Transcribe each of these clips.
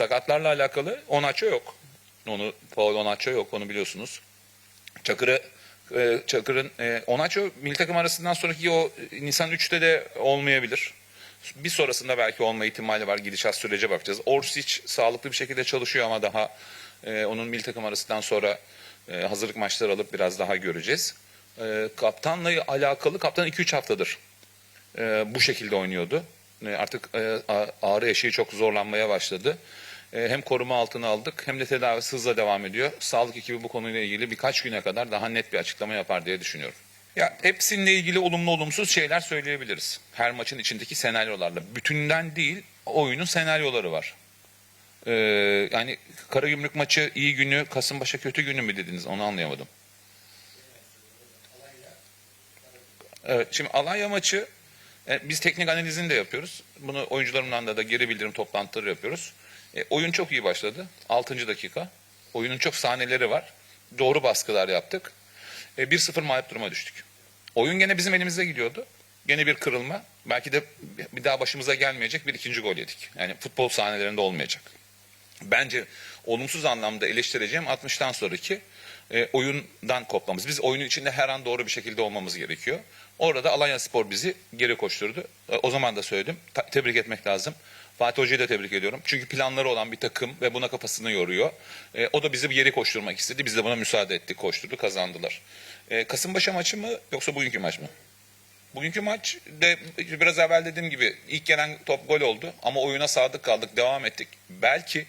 sakatlarla alakalı Onaço yok. Onu Paul Onaço yok onu biliyorsunuz. Çakır'ı e, Çakır'ın e, Onaço milli takım arasından sonraki o e, Nisan 3'te de olmayabilir. Bir sonrasında belki olma ihtimali var. Gidişat sürece bakacağız. Orsic sağlıklı bir şekilde çalışıyor ama daha onun milli takım arasından sonra hazırlık maçları alıp biraz daha göreceğiz. Kaptanla alakalı kaptan 2-3 haftadır bu şekilde oynuyordu. Artık ağrı eşiği çok zorlanmaya başladı. E, hem koruma altına aldık hem de tedavisi hızla devam ediyor. Sağlık ekibi bu konuyla ilgili birkaç güne kadar daha net bir açıklama yapar diye düşünüyorum. Ya hepsininle ilgili olumlu olumsuz şeyler söyleyebiliriz. Her maçın içindeki senaryolarla. Bütünden değil oyunun senaryoları var. Ee, yani Karagümrük maçı iyi günü, Kasımpaşa kötü günü mü dediniz onu anlayamadım. Evet, şimdi Alanya maçı e, biz teknik analizini de yapıyoruz. Bunu oyuncularımdan da, da geri bildirim toplantıları yapıyoruz. E, oyun çok iyi başladı. 6. dakika. Oyunun çok sahneleri var. Doğru baskılar yaptık. E, 1-0 mağlup duruma düştük. Oyun gene bizim elimizde gidiyordu. Gene bir kırılma. Belki de bir daha başımıza gelmeyecek bir ikinci gol yedik. Yani futbol sahnelerinde olmayacak. Bence olumsuz anlamda eleştireceğim 60'tan sonraki e, oyundan kopmamız. Biz oyunun içinde her an doğru bir şekilde olmamız gerekiyor. Orada Alanya Spor bizi geri koşturdu. E, o zaman da söyledim. Ta- tebrik etmek lazım. Fatih Hoca'yı da tebrik ediyorum. Çünkü planları olan bir takım ve buna kafasını yoruyor. E, o da bizi bir geri koşturmak istedi. Biz de buna müsaade ettik. Koşturdu, kazandılar. E, Kasımpaşa maçı mı yoksa bugünkü maç mı? Bugünkü maç de biraz evvel dediğim gibi ilk gelen top gol oldu ama oyuna sadık kaldık, devam ettik. Belki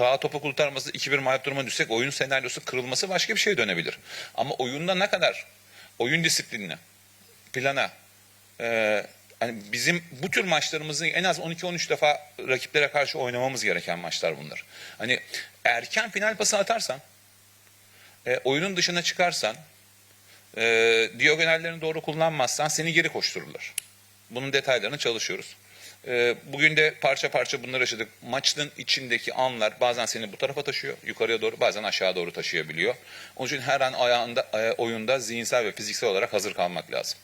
ta topu kurtarması 2-1 mağlup duruma düşsek oyun senaryosu kırılması başka bir şeye dönebilir. Ama oyunda ne kadar oyun disiplinine, plana, e, hani bizim bu tür maçlarımızı en az 12-13 defa rakiplere karşı oynamamız gereken maçlar bunlar. Hani erken final pası atarsan, e, oyunun dışına çıkarsan, e, diagonallerini doğru kullanmazsan seni geri koştururlar. Bunun detaylarını çalışıyoruz. E, bugün de parça parça bunları yaşadık. Maçın içindeki anlar bazen seni bu tarafa taşıyor, yukarıya doğru, bazen aşağı doğru taşıyabiliyor. Onun için her an ayağında, e, oyunda zihinsel ve fiziksel olarak hazır kalmak lazım.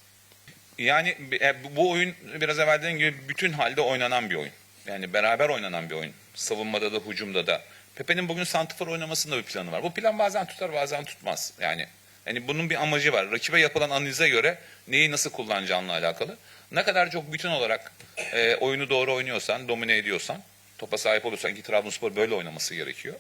Yani e, bu oyun biraz evvel dediğim gibi bütün halde oynanan bir oyun. Yani beraber oynanan bir oyun. Savunmada da, hücumda da. Pepe'nin bugün santifor oynamasında bir planı var. Bu plan bazen tutar, bazen tutmaz. Yani yani bunun bir amacı var. Rakibe yapılan analize göre neyi nasıl kullanacağınla alakalı. Ne kadar çok bütün olarak e, oyunu doğru oynuyorsan, domine ediyorsan, topa sahip olursan ki Trabzonspor böyle oynaması gerekiyor.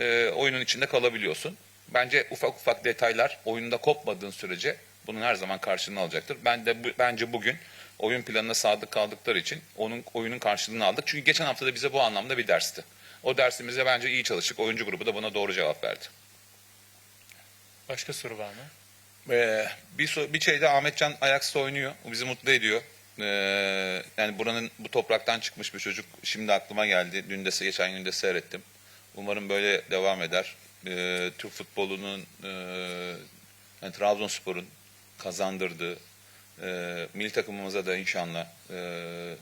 E, oyunun içinde kalabiliyorsun. Bence ufak ufak detaylar oyunda kopmadığın sürece bunun her zaman karşılığını alacaktır. Ben de bu- bence bugün oyun planına sadık kaldıkları için onun oyunun karşılığını aldık. Çünkü geçen hafta da bize bu anlamda bir dersti. O dersimize bence iyi çalıştık. Oyuncu grubu da buna doğru cevap verdi. Başka soru var mı? Ee, bir, so- bir şeyde Ahmetcan Ajax'ta oynuyor. Bu bizi mutlu ediyor. Ee, yani buranın bu topraktan çıkmış bir çocuk. Şimdi aklıma geldi. Dün de geçen gün de seyrettim. Umarım böyle devam eder. Ee, Türk futbolunun e, yani Trabzonspor'un kazandırdığı e, milli takımımıza da inşallah e,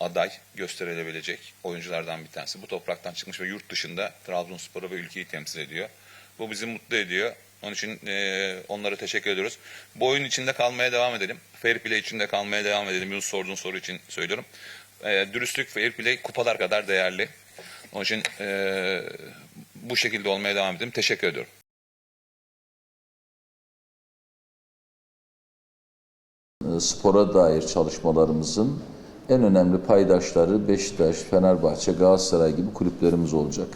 aday gösterilebilecek oyunculardan bir tanesi. Bu topraktan çıkmış ve yurt dışında Trabzonspor'u ve ülkeyi temsil ediyor. Bu bizi mutlu ediyor. Onun için e, onlara teşekkür ediyoruz. Bu oyun içinde kalmaya devam edelim. Fair play içinde kalmaya devam edelim. Yunus sorduğun soru için söylüyorum. E, dürüstlük, fair play kupalar kadar değerli. Onun için e, bu şekilde olmaya devam edelim. Teşekkür ediyorum. spora dair çalışmalarımızın en önemli paydaşları Beşiktaş, Fenerbahçe, Galatasaray gibi kulüplerimiz olacak.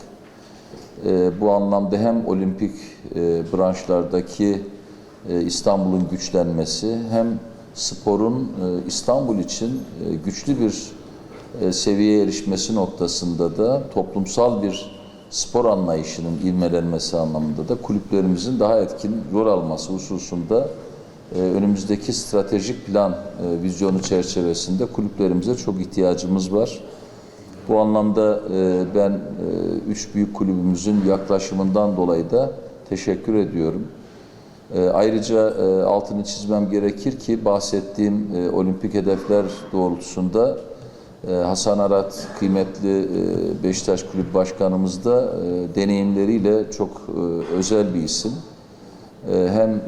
Ee, bu anlamda hem olimpik e, branşlardaki e, İstanbul'un güçlenmesi hem sporun e, İstanbul için e, güçlü bir e, seviyeye erişmesi noktasında da toplumsal bir spor anlayışının ilmelenmesi anlamında da kulüplerimizin daha etkin rol alması hususunda e, önümüzdeki stratejik plan e, vizyonu çerçevesinde kulüplerimize çok ihtiyacımız var. Bu anlamda e, ben e, üç büyük kulübümüzün yaklaşımından dolayı da teşekkür ediyorum. E, Ayrıca altını çizmem gerekir ki bahsettiğim olimpik hedefler doğrultusunda Hasan Arat kıymetli e, Beşiktaş Kulüp Başkanımız da deneyimleriyle çok özel bir isim. Hem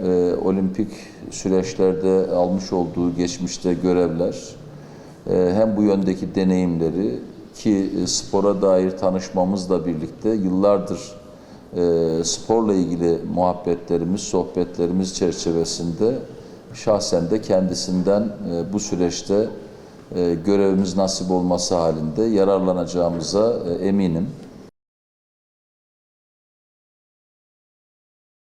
olimpik süreçlerde almış olduğu geçmişte görevler hem bu yöndeki deneyimleri ki e, spora dair tanışmamızla birlikte yıllardır e, sporla ilgili muhabbetlerimiz, sohbetlerimiz çerçevesinde şahsen de kendisinden e, bu süreçte e, görevimiz nasip olması halinde yararlanacağımıza e, eminim.